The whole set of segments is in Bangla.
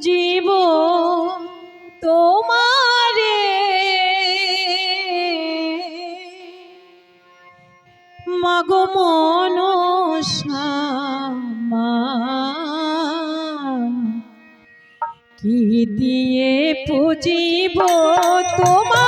জীব তোমারে। মাগ মনসামা কি দিয়ে পুজিব তোমারে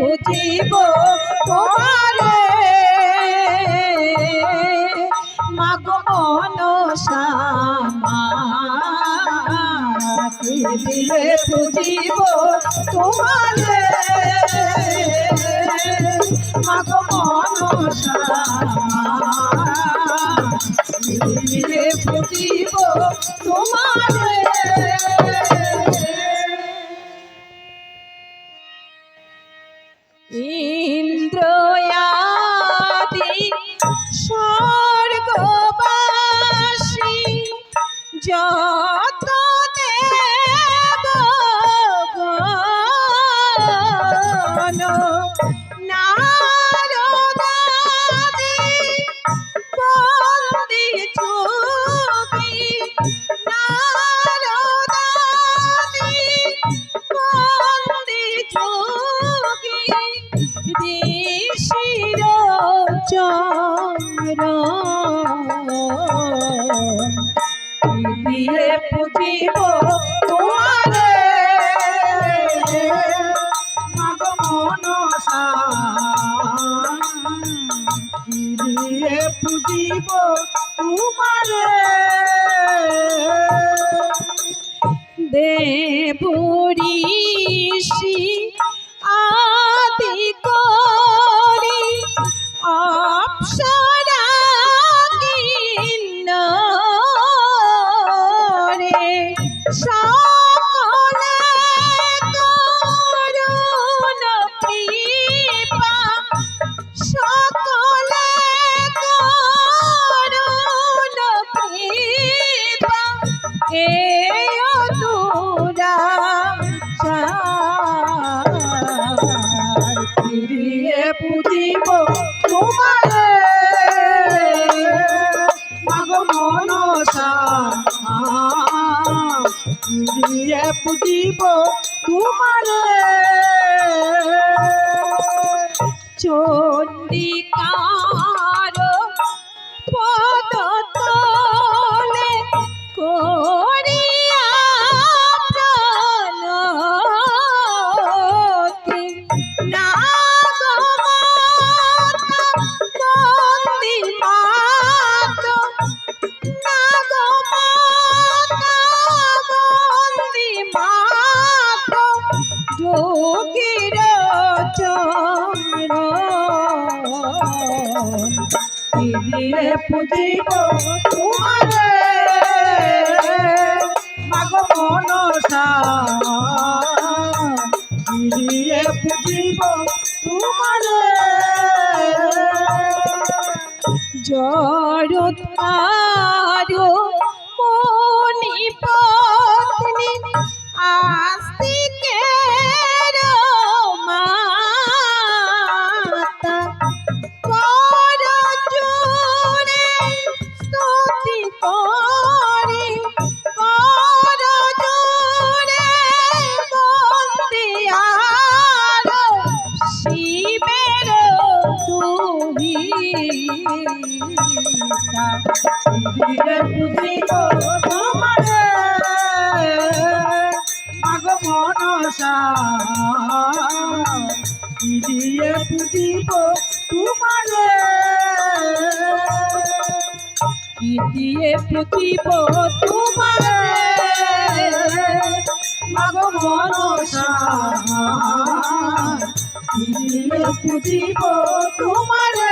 পুজিব তোমারে। মাগো মনসামা কি দিয়ে পুজিব তোমারে। 叫他。দে পুজিব তোমারে। মাগ মনসা ফিরিয়ে পুজিব তোমারে। চণ্ডিকার চরণ দিদিরে পুজিব তোমারে। মাগ মনসা পুজিব তোমারে। জড়তার দিয়ে পুজিব তোমারে। কি দিয়ে পুজিব তোমারে। মাগ মনসা দিয়ে পুজিব তোমারে।